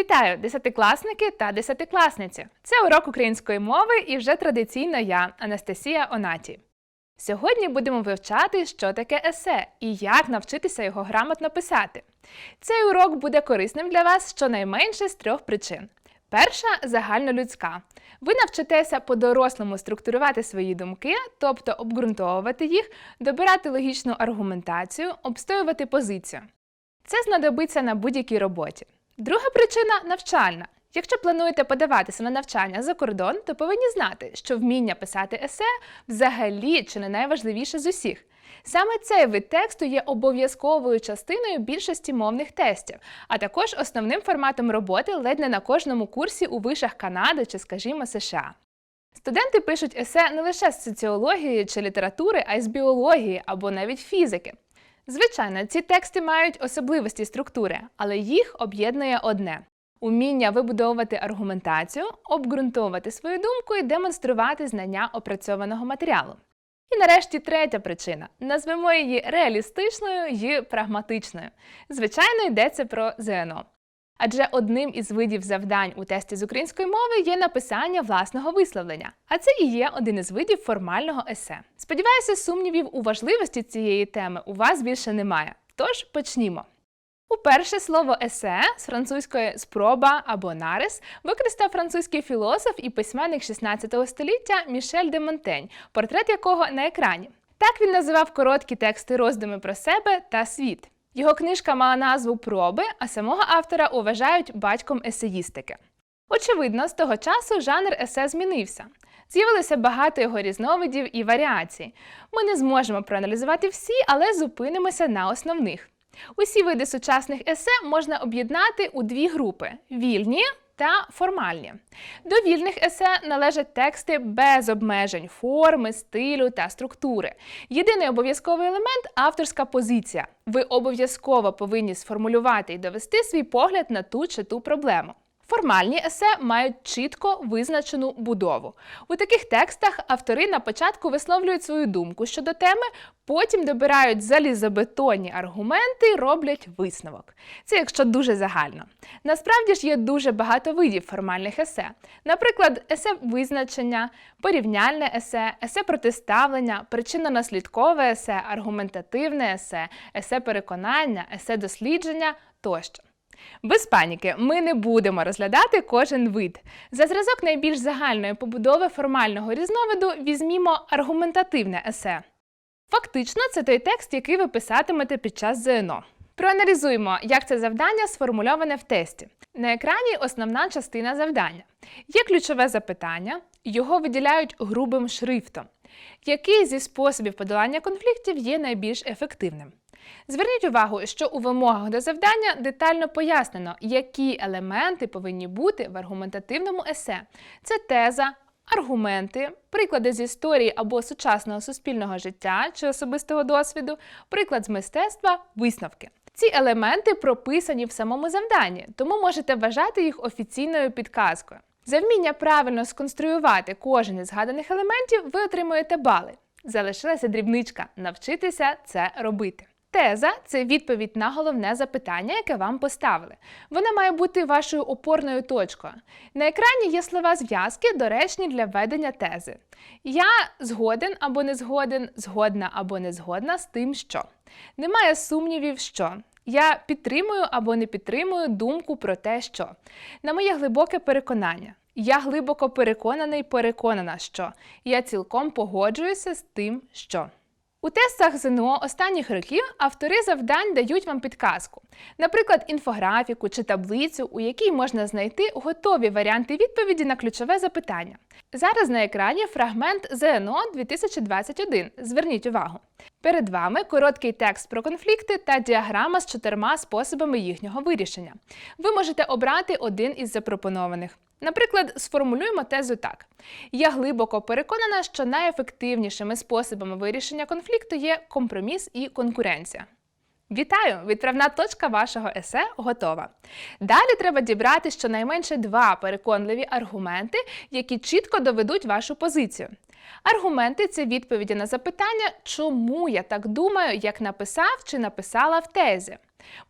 Вітаю, десятикласники та десятикласниці! Це урок української мови і вже традиційно я, Анастасія Онаті. Сьогодні будемо вивчати, що таке есе і як навчитися його грамотно писати. Цей урок буде корисним для вас щонайменше з трьох причин. Перша загальнолюдська. Ви навчитеся по-дорослому структурувати свої думки, тобто обґрунтовувати їх, добирати логічну аргументацію, обстоювати позицію. Це знадобиться на будь-якій роботі. Друга причина навчальна. Якщо плануєте подаватися на навчання за кордон, то повинні знати, що вміння писати есе взагалі чи не найважливіше з усіх. Саме цей вид тексту є обов'язковою частиною більшості мовних тестів, а також основним форматом роботи ледь не на кожному курсі у вишах Канади чи, скажімо, США. Студенти пишуть есе не лише з соціології чи літератури, а й з біології або навіть фізики. Звичайно, ці тексти мають особливості структури, але їх об'єднує одне уміння вибудовувати аргументацію, обґрунтовувати свою думку і демонструвати знання опрацьованого матеріалу. І нарешті третя причина назвемо її реалістичною і прагматичною. Звичайно, йдеться про ЗНО. Адже одним із видів завдань у тесті з української мови є написання власного висловлення, а це і є один із видів формального есе. Сподіваюся, сумнівів у важливості цієї теми у вас більше немає. Тож почнімо. Уперше слово есе з французької спроба або нарис використав французький філософ і письменник 16 століття Мішель де Монтень, портрет якого на екрані. Так він називав короткі тексти роздуми про себе та світ. Його книжка мала назву Проби, а самого автора вважають батьком есеїстики. Очевидно, з того часу жанр есе змінився. З'явилося багато його різновидів і варіацій. Ми не зможемо проаналізувати всі, але зупинимося на основних. Усі види сучасних есе можна об'єднати у дві групи вільні та формальні. До вільних есе належать тексти без обмежень форми, стилю та структури. Єдиний обов'язковий елемент авторська позиція. Ви обов'язково повинні сформулювати і довести свій погляд на ту чи ту проблему. Формальні есе мають чітко визначену будову. У таких текстах автори на початку висловлюють свою думку щодо теми, потім добирають залізобетонні аргументи і роблять висновок. Це якщо дуже загально. Насправді ж є дуже багато видів формальних есе. Наприклад, есе визначення, порівняльне есе, есе протиставлення, причинно-наслідкове есе, аргументативне есе, есе переконання, есе дослідження тощо. Без паніки, ми не будемо розглядати кожен вид. За зразок найбільш загальної побудови формального різновиду візьмімо аргументативне есе. Фактично, це той текст, який ви писатимете під час ЗНО. Проаналізуємо, як це завдання сформульоване в тесті. На екрані основна частина завдання. Є ключове запитання, його виділяють грубим шрифтом. Який зі способів подолання конфліктів є найбільш ефективним? Зверніть увагу, що у вимогах до завдання детально пояснено, які елементи повинні бути в аргументативному есе. Це теза, аргументи, приклади з історії або сучасного суспільного життя чи особистого досвіду, приклад з мистецтва, висновки. Ці елементи прописані в самому завданні, тому можете вважати їх офіційною підказкою. За вміння правильно сконструювати кожен із згаданих елементів, ви отримуєте бали. Залишилася дрібничка навчитися це робити. Теза це відповідь на головне запитання, яке вам поставили. Вона має бути вашою опорною точкою. На екрані є слова зв'язки, доречні для введення тези. Я згоден або не згоден, згодна або не згодна з тим, що. Немає сумнівів, що. Я підтримую або не підтримую думку про те, що. На моє глибоке переконання. Я глибоко переконаний, переконана, що я цілком погоджуюся з тим, що. У тестах ЗНО останніх років автори завдань дають вам підказку, наприклад, інфографіку чи таблицю, у якій можна знайти готові варіанти відповіді на ключове запитання. Зараз на екрані фрагмент ЗНО 2021. Зверніть увагу. Перед вами короткий текст про конфлікти та діаграма з чотирма способами їхнього вирішення. Ви можете обрати один із запропонованих. Наприклад, сформулюємо тезу так: я глибоко переконана, що найефективнішими способами вирішення конфлікту є компроміс і конкуренція. Вітаю! Відправна точка вашого есе готова. Далі треба дібрати щонайменше два переконливі аргументи, які чітко доведуть вашу позицію. Аргументи це відповіді на запитання, чому я так думаю, як написав чи написала в тезі.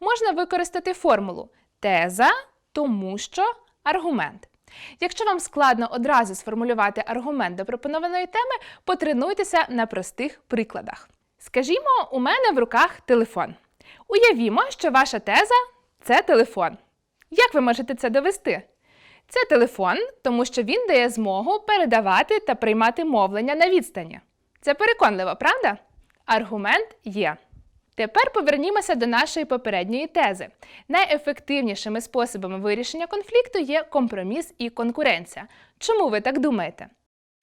Можна використати формулу теза тому що аргумент. Якщо вам складно одразу сформулювати аргумент до пропонованої теми, потренуйтеся на простих прикладах. Скажімо, у мене в руках телефон. Уявімо, що ваша теза це телефон. Як ви можете це довести? Це телефон, тому що він дає змогу передавати та приймати мовлення на відстані. Це переконливо, правда? Аргумент є. Тепер повернімося до нашої попередньої тези. Найефективнішими способами вирішення конфлікту є компроміс і конкуренція. Чому ви так думаєте?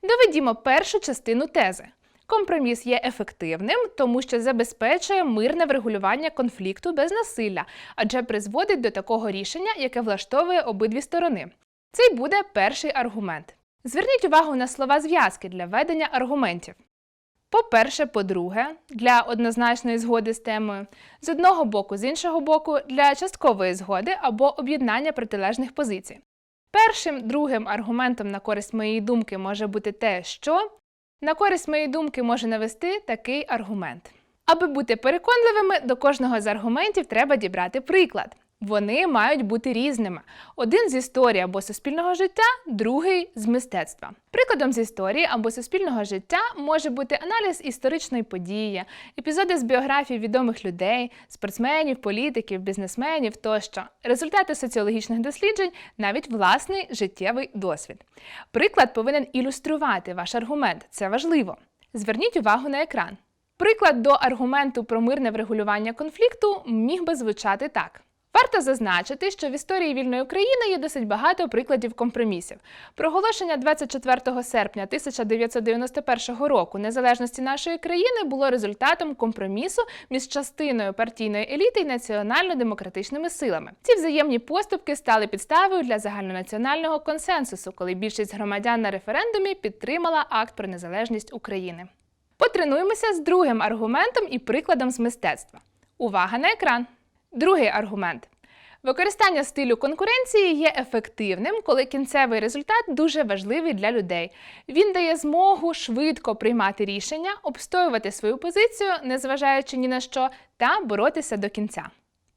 Доведімо першу частину тези. Компроміс є ефективним, тому що забезпечує мирне врегулювання конфлікту без насилля, адже призводить до такого рішення, яке влаштовує обидві сторони. Це й буде перший аргумент. Зверніть увагу на слова зв'язки для ведення аргументів. По-перше, по-друге, для однозначної згоди з темою, з одного боку, з іншого боку, для часткової згоди або об'єднання протилежних позицій. Першим другим аргументом на користь моєї думки може бути те, що на користь моєї думки може навести такий аргумент. Аби бути переконливими, до кожного з аргументів треба дібрати приклад. Вони мають бути різними. Один з історії або суспільного життя, другий з мистецтва. Прикладом з історії або суспільного життя може бути аналіз історичної події, епізоди з біографій відомих людей, спортсменів, політиків, бізнесменів тощо, результати соціологічних досліджень, навіть власний життєвий досвід. Приклад повинен ілюструвати ваш аргумент. Це важливо. Зверніть увагу на екран. Приклад до аргументу про мирне врегулювання конфлікту міг би звучати так. Варто зазначити, що в історії вільної України є досить багато прикладів компромісів. Проголошення 24 серпня 1991 року незалежності нашої країни було результатом компромісу між частиною партійної еліти і національно-демократичними силами. Ці взаємні поступки стали підставою для загальнонаціонального консенсусу, коли більшість громадян на референдумі підтримала акт про незалежність України. Потренуємося з другим аргументом і прикладом з мистецтва. Увага на екран! Другий аргумент. Використання стилю конкуренції є ефективним, коли кінцевий результат дуже важливий для людей. Він дає змогу швидко приймати рішення, обстоювати свою позицію, незважаючи ні на що, та боротися до кінця.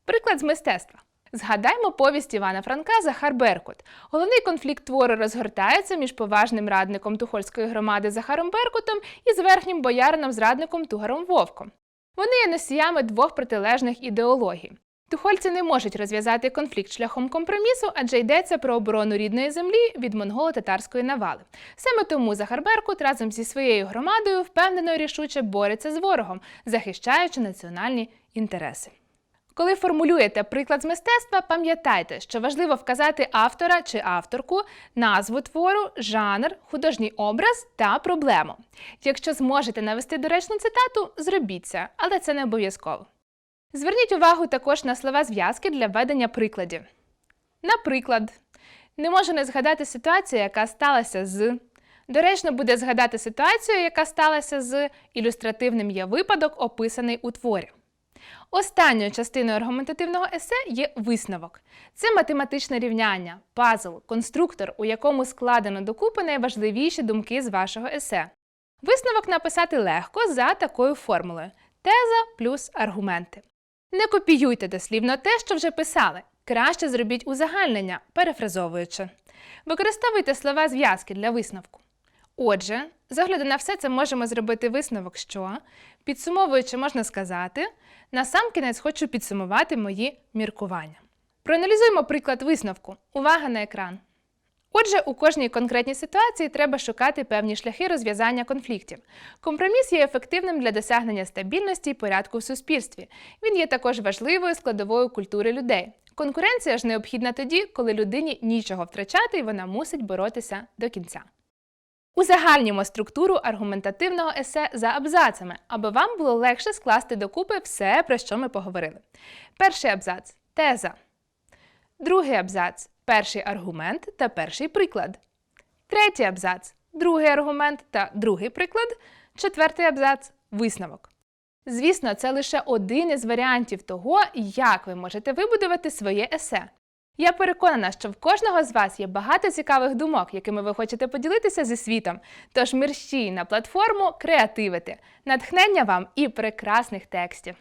Приклад з мистецтва. Згадаймо повість Івана Франка Захар Беркут. Головний конфлікт твору розгортається між поважним радником Тухольської громади Захаром Беркутом і з верхнім боярином зрадником Тугаром Вовком. Вони є носіями двох протилежних ідеологій. Тухольці не можуть розв'язати конфлікт шляхом компромісу, адже йдеться про оборону рідної землі від монголо-татарської навали. Саме тому Захар Беркут разом зі своєю громадою впевнено і рішуче бореться з ворогом, захищаючи національні інтереси. Коли формулюєте приклад з мистецтва, пам'ятайте, що важливо вказати автора чи авторку, назву твору, жанр, художній образ та проблему. Якщо зможете навести доречну цитату, зробіть це, але це не обов'язково. Зверніть увагу також на слова зв'язки для ведення прикладів. Наприклад, не можу не згадати ситуацію, яка сталася з. Доречно буде згадати ситуацію, яка сталася з ілюстративним є випадок, описаний у творі. Останньою частиною аргументативного есе є висновок. Це математичне рівняння, пазл, конструктор, у якому складено докупи найважливіші думки з вашого есе. Висновок написати легко за такою формулою: теза плюс аргументи. Не копіюйте дослівно те, що вже писали. Краще зробіть узагальнення, перефразовуючи. Використовуйте слова зв'язки для висновку. Отже, з огляду на все це можемо зробити висновок, що, підсумовуючи, можна сказати, насамкінець хочу підсумувати мої міркування. Проаналізуємо приклад висновку. Увага на екран. Отже, у кожній конкретній ситуації треба шукати певні шляхи розв'язання конфліктів. Компроміс є ефективним для досягнення стабільності і порядку в суспільстві. Він є також важливою складовою культури людей. Конкуренція ж необхідна тоді, коли людині нічого втрачати і вона мусить боротися до кінця. Узагальнімо структуру аргументативного есе за абзацами, аби вам було легше скласти докупи все, про що ми поговорили. Перший абзац теза. Другий абзац перший аргумент та перший приклад. Третій абзац другий аргумент та другий приклад. Четвертий абзац висновок. Звісно, це лише один із варіантів того, як ви можете вибудувати своє есе. Я переконана, що в кожного з вас є багато цікавих думок, якими ви хочете поділитися зі світом. Тож мерщій на платформу креативити, натхнення вам і прекрасних текстів.